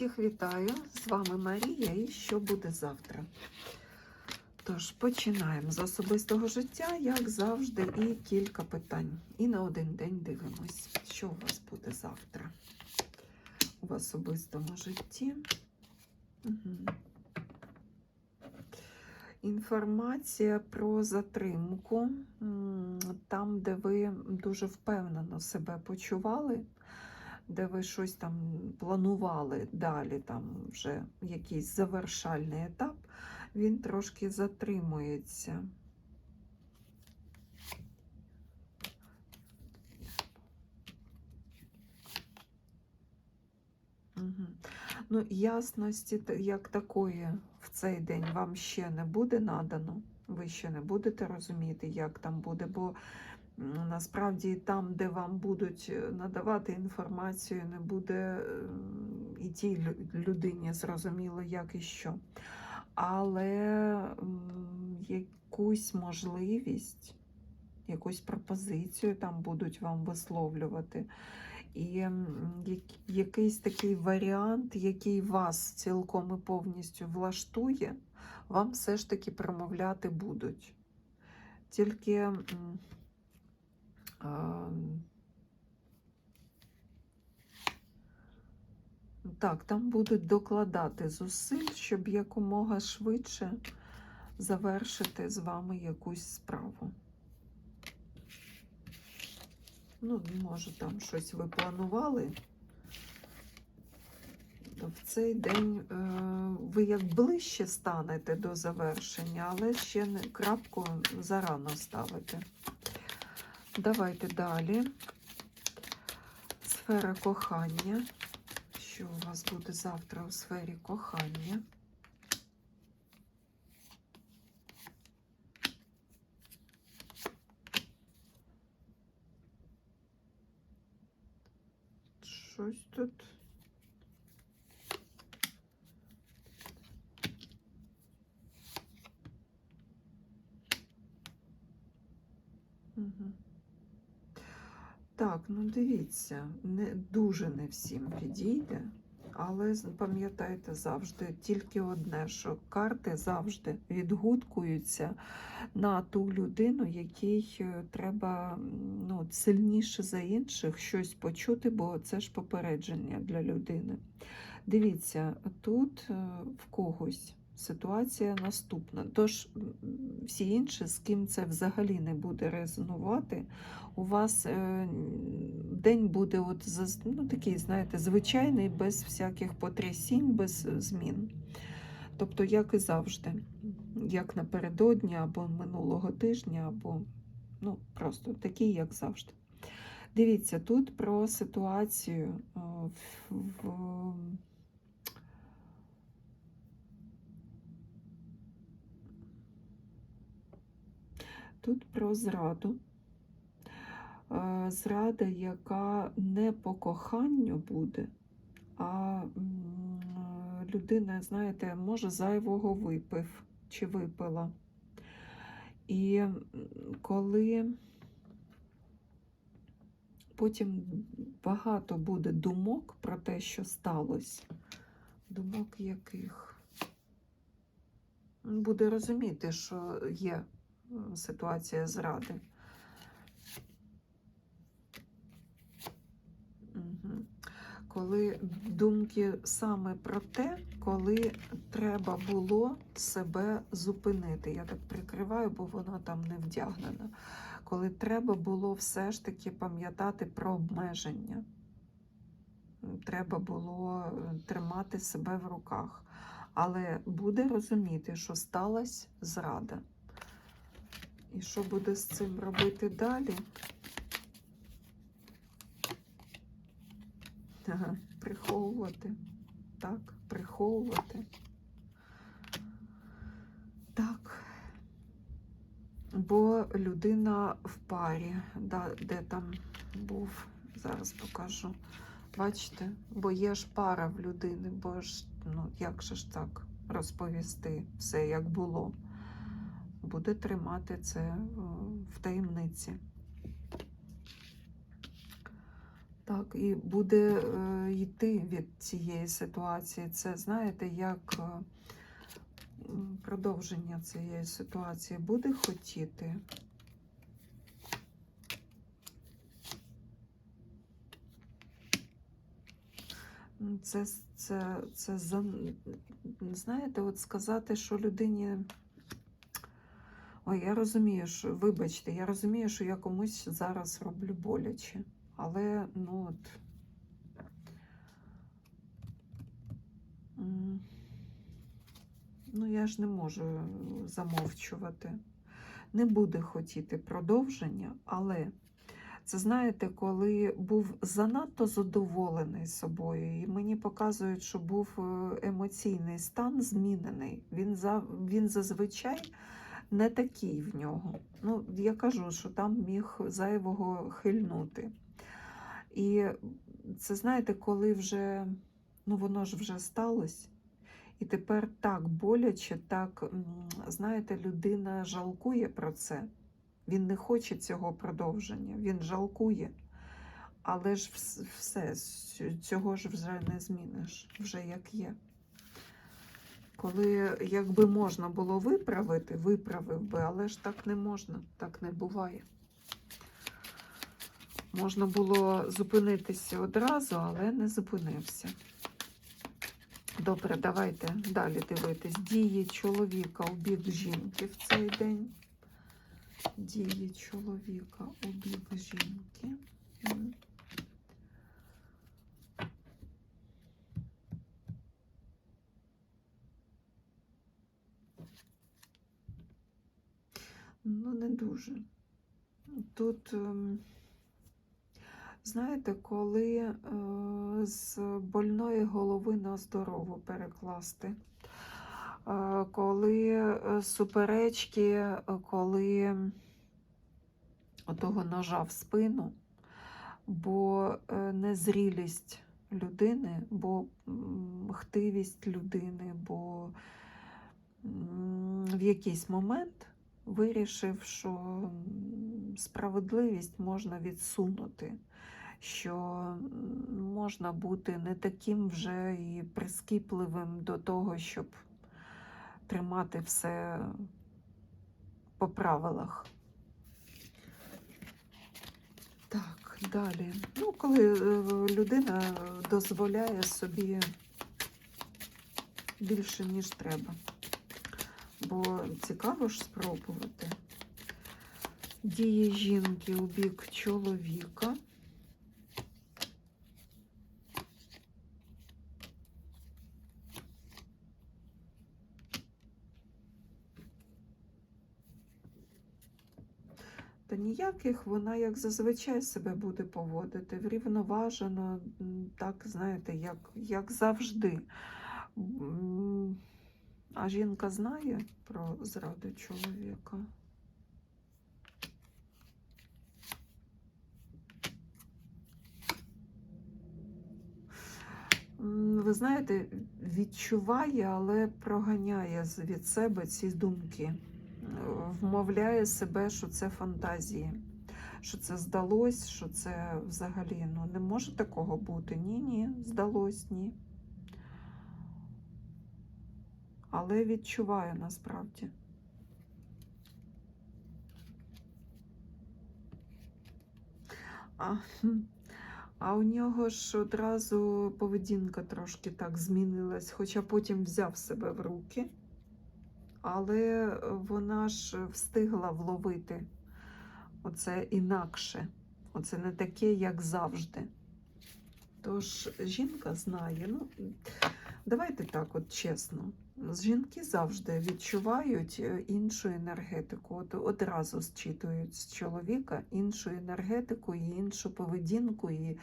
Всіх вітаю! З вами Марія і що буде завтра. Тож, починаємо з особистого життя, як завжди, і кілька питань. І на один день дивимось, що у вас буде завтра в особистому житті. Угу. Інформація про затримку, там, де ви дуже впевнено себе почували, де ви щось там планували далі, там вже якийсь завершальний етап, він трошки затримується. Ну, ясності як такої в цей день вам ще не буде надано. Ви ще не будете розуміти, як там буде, бо насправді там, де вам будуть е, надавати інформацію, не буде ем, і тій людині зрозуміло, як і що. Але якусь можливість, якусь пропозицію там будуть вам висловлювати. І якийсь такий варіант, який вас цілком і повністю влаштує, вам все ж таки промовляти будуть. Тільки так, там будуть докладати зусиль, щоб якомога швидше завершити з вами якусь справу. Ну, може, там щось ви планували. В цей день е, ви як ближче станете до завершення, але ще крапку зарано ставите. Давайте далі. Сфера кохання. Що у вас буде завтра у сфері кохання? Щось тут. Угу. Так, ну дивіться, не дуже не всім підійде, але пам'ятайте завжди тільки одне, що карти завжди відгукуються на ту людину, якій е, треба ну, сильніше за інших щось почути, бо це ж попередження для людини. Дивіться, тут е, в когось ситуація наступна. Тож всі інші, з ким це взагалі не буде резонувати, у вас е, день буде от ну, такий, знаєте, звичайний, без всяких потрясінь, без змін. Тобто, як і завжди, як напередодні або минулого тижня, або ну, просто такий, як завжди. Дивіться, тут про ситуацію е, в, Тут про зраду. Е, Зрада, яка не по коханню буде, а людина, знаєте, може зайвого випив чи випила. І коли потім багато буде думок про те, що сталося, думок яких буде розуміти, що є ситуація зради. Коли думки саме про те, коли треба було себе зупинити. Я так прикриваю, бо вона там не вдягнена. Коли треба було все ж таки пам'ятати про обмеження. Треба було е, тримати себе в руках. Але буде розуміти, що сталася зрада. І що буде з цим робити далі? Ага, приховувати. Так, приховувати. Так. Бо людина в парі, да, де там був, зараз покажу. Бачите, бо є ж пара в людини, бо ж, ну, як же ж так розповісти все, як було. Буде тримати це в таємниці. Так, і буде е, йти від цієї ситуації. Це, знаєте, як е, продовження цієї ситуації буде хотіти. Це, це, це знаєте, от сказати, що людині. Ой, я розумію, що, вибачте, я розумію, що я комусь зараз роблю боляче. Але, ну от. Ну, я ж не можу замовчувати. Не буде хотіти продовження, але це знаєте, коли був занадто задоволений собою, і мені показують, що був е, емоційний стан змінений. Він, за, він зазвичай не такий в нього. Ну, я кажу, що там міг зайвого хильнути. І це знаєте, коли вже ну воно ж вже сталося, і тепер так боляче, так, знаєте, людина жалкує про це. Він не хоче цього продовження, він жалкує. Але ж все, цього ж вже не зміниш, вже як є. Коли якби можна було виправити, виправив би, але ж так не можна, так не буває. Можна було зупинитися одразу, але не зупинився. Добре, давайте далі дивитись. Дії чоловіка у бік жінки в цей день. Дії чоловіка у бік жінки. Ну, не дуже. Тут, ем, знаєте, коли е, з больної голови на здорову перекласти, Е, коли е, суперечки, коли отого ножа в спину, бо незрілість людини, бо хтивість людини, бо в якийсь момент вирішив, що справедливість можна відсунути, що можна бути не таким вже і прискіпливим до того, щоб тримати все по правилах. Так, далі. Ну, коли е, людина дозволяє собі більше, ніж треба. Бо цікаво ж спробувати. Дії жінки у бік чоловіка. Та ніяких вона, як зазвичай, себе буде поводити, врівноважено, так, знаєте, як, як завжди. А жінка знає про зраду чоловіка. Ви знаєте, відчуває, але проганяє від себе ці думки. Е, Вмовляє себе, що це фантазії, що це здалось, що це взагалі ну, не може такого бути. Ні, ні, здалось, ні. Але відчуваю насправді. А, а у нього ж одразу поведінка трошки так змінилась, хоча потім взяв себе в руки, але вона ж встигла вловити оце інакше, оце не таке, як завжди. Тож жінка знає, ну давайте так, от чесно. Жінки завжди відчувають е, іншу енергетику, от одразу зчитують з чоловіка іншу енергетику і іншу поведінку. І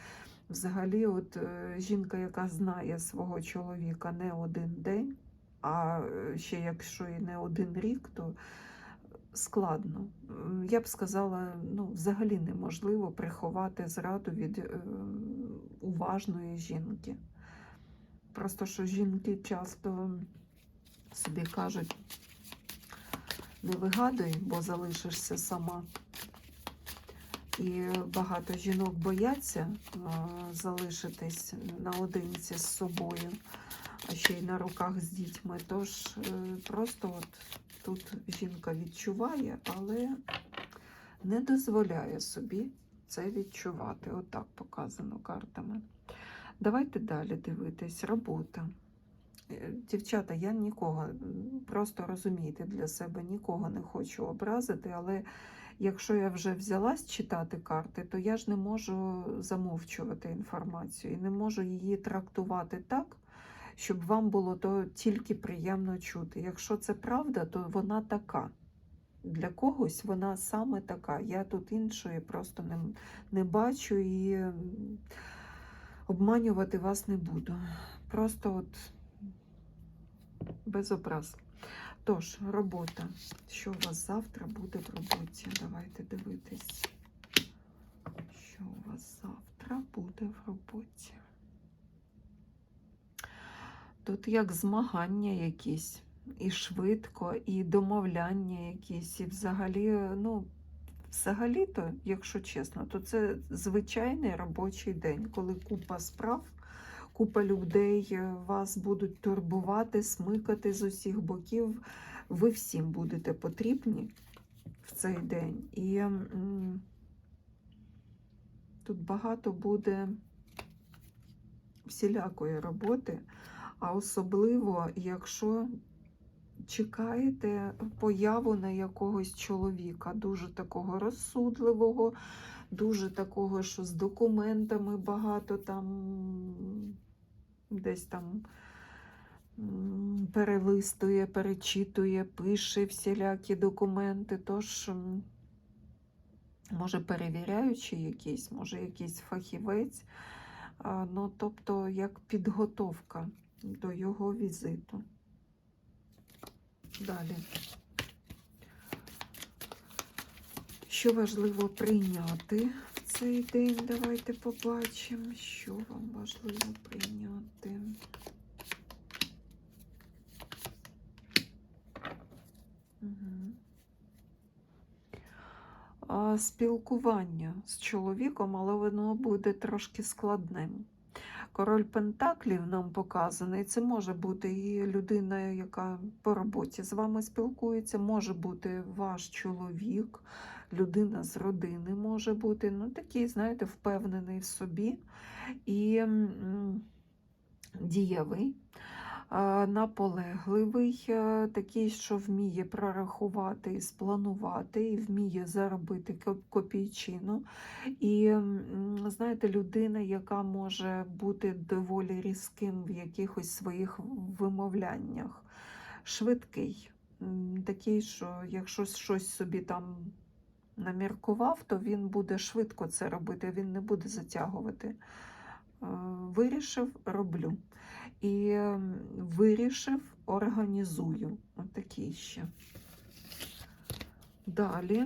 взагалі, от е, жінка, яка знає свого чоловіка не один день, а е, ще якщо і не один рік, то складно. Я б сказала, ну, взагалі неможливо приховати зраду від е, уважної жінки. Просто що жінки часто собі кажуть, не вигадуй, бо залишишся сама. І багато жінок бояться а, залишитись наодинці з собою, а ще й на руках з дітьми. Тож е, просто от тут жінка відчуває, але не дозволяє собі це відчувати. Отак показано картами. Давайте далі дивитись. Робота. Дівчата, я нікого, просто розумійте для себе, нікого не хочу образити, але якщо я вже взялась читати карти, то я ж не можу замовчувати інформацію і не можу її трактувати так, щоб вам було то тільки приємно чути. Якщо це правда, то вона така. Для когось вона саме така. Я тут іншої просто не, не бачу і обманювати вас не буду. Просто от без образ. Тож, робота. Що у вас завтра буде в роботі? Давайте дивитись. Що у вас завтра буде в роботі? Тут як змагання якісь, і швидко, і домовляння якісь, і взагалі, ну, взагалі-то, якщо чесно, то це звичайний робочий день, коли купа справ, купа людей е, вас будуть турбувати, смикати з усіх боків. Ви всім будете потрібні в цей день. І тут багато буде всілякої роботи, а особливо, якщо чекаєте появу на якогось чоловіка, дуже такого розсудливого, дуже такого, що з документами багато там десь там перелистує, перечитує, пише всілякі документи. Тож, може, перевіряючий якийсь, може, якийсь фахівець. Ну, тобто, як підготовка до його візиту. Далі. Що важливо прийняти цей день? Давайте побачимо, що вам важливо прийняти. Спілкування з чоловіком, але воно буде трошки складним. Король Пентаклів нам показаний. Це може бути і людина, яка по роботі з вами спілкується, може бути ваш чоловік, людина з родини може бути. Ну, такий, знаєте, впевнений в собі і дієвий, наполегливий, е, такий, що вміє прорахувати і спланувати, і вміє заробити копійчину. І знаєте, людина, яка може бути доволі різким в якихось своїх вимовляннях, швидкий, такий, що якщо щось собі там наміркував, то він буде швидко це робити, він не буде затягувати. Е, Вирішив, роблю. І вирішив, організую. Отакий ще. Далі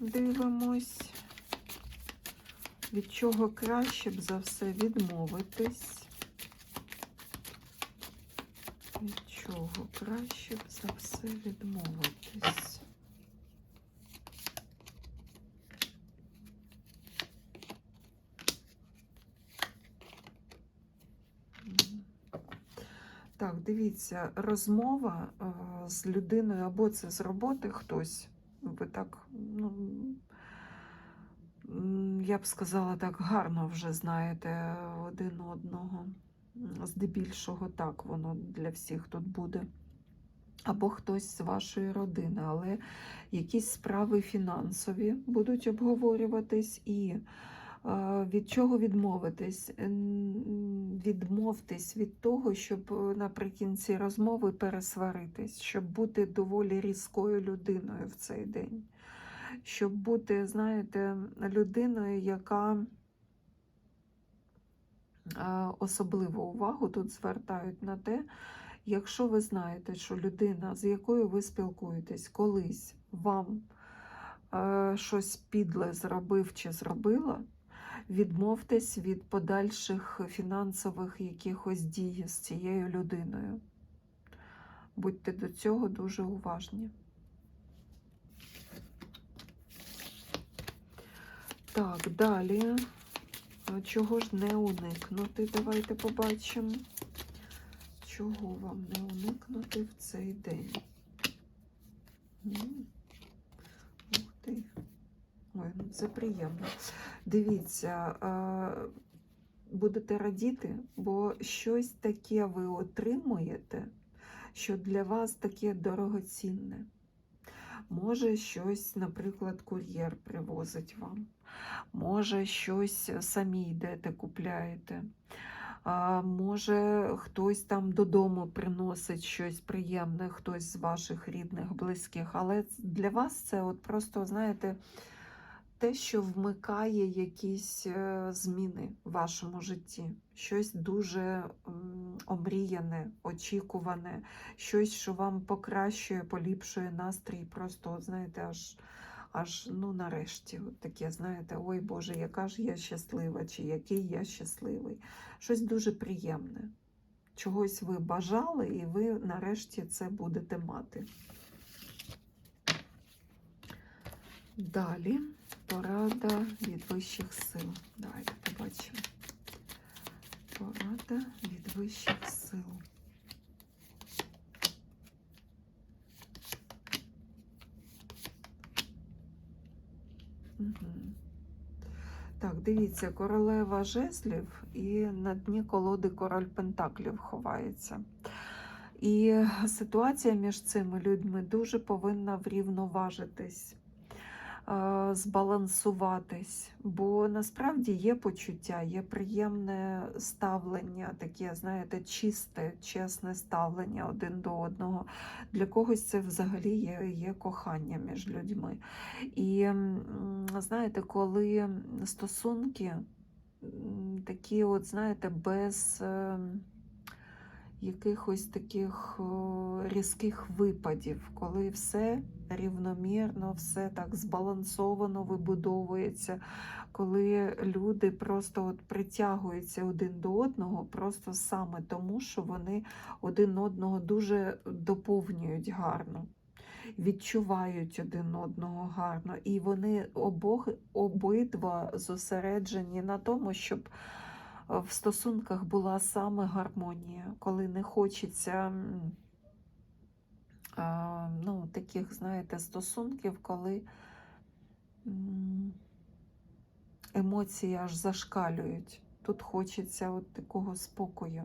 дивимось, від чого краще б за все відмовитись. Від чого краще б за все відмовитись. Дивіться, розмова е, з людиною або це з роботи хтось. Ви так, ну, я б сказала, так гарно вже знаєте один одного. Здебільшого так воно для всіх тут буде. Або хтось з вашої родини, але якісь справи фінансові будуть обговорюватись і від чого відмовитись? Відмовтесь від того, щоб е, наприкінці розмови пересваритись, щоб бути доволі різкою людиною в цей день, щоб бути, знаєте, людиною, яка особливу увагу тут звертають на те, якщо ви знаєте, що людина, з якою ви спілкуєтесь, колись вам е, щось підле зробив чи зробила, відмовтесь від подальших фінансових якихось дій з цією людиною. Будьте до цього дуже уважні. Так, далі. Чого ж не уникнути? Давайте побачимо. Чого вам не уникнути в цей день? Ух ти. Ой, ну це приємно. Дивіться, будете радіти, бо щось таке ви отримуєте, що для вас таке дорогоцінне. Може, щось, наприклад, кур'єр привозить вам. Може, щось самі йдете, купляєте. А, може, хтось там додому приносить щось приємне, хтось з ваших рідних, близьких. Але для вас це от просто, знаєте, те, що вмикає якісь е, зміни в вашому житті. Щось дуже омріяне, очікуване, щось, що вам покращує, поліпшує настрій. Просто, знаєте, аж, аж ну, нарешті, таке, знаєте, ой Боже, яка ж я щаслива, чи який я щасливий. Щось дуже приємне. Чогось ви бажали, і ви нарешті це будете мати. Далі порада від вищих сил. Давайте побачимо. Порада від вищих сил. Так, дивіться, королева жезлів і на дні колоди король пентаклів ховається. І ситуація між цими людьми дуже повинна врівноважитись, збалансуватись, бо насправді є почуття, є приємне ставлення, таке, знаєте, чисте, чесне ставлення один до одного. Для когось це взагалі є, є кохання між людьми. І знаєте, коли стосунки такі, от, знаєте, без. ем, якихось таких різких випадів, коли все рівномірно, все так збалансовано вибудовується, коли люди просто от притягуються один до одного, просто саме тому, що вони один одного дуже доповнюють гарно. Відчувають один одного гарно, і вони обох обидва зосереджені на тому, щоб в стосунках була саме гармонія, коли не хочеться ну, таких, знаєте, стосунків, коли емоції аж зашкалюють. Тут хочеться от такого спокою,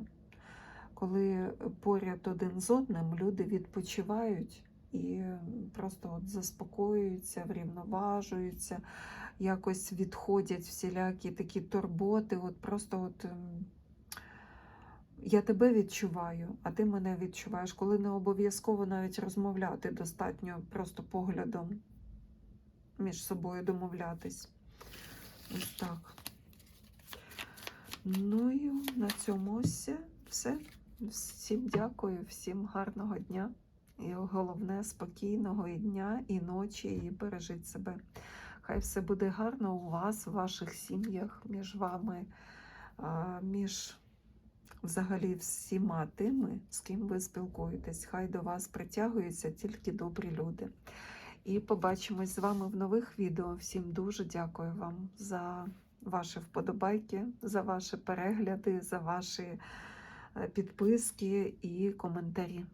коли поряд один з одним люди відпочивають і просто от заспокоюються, врівноважуються, якось відходять всілякі такі турботи. От просто от я тебе відчуваю, а ти мене відчуваєш, коли не обов'язково навіть розмовляти, достатньо просто поглядом між собою домовлятись. Ось так. Ну і на цьому все. все. Всім дякую, всім гарного дня. І головне, спокійного і дня, і ночі, і бережіть себе. Хай все буде гарно у вас, в ваших сім'ях, між вами, між взагалі всіма тими, з ким ви спілкуєтесь. Хай до вас притягуються тільки добрі люди. І побачимось з вами в нових відео. Всім дуже дякую вам за ваші вподобайки, за ваші перегляди, за ваші е, підписки і коментарі.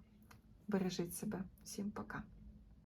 Бережіть себе. Всім пока.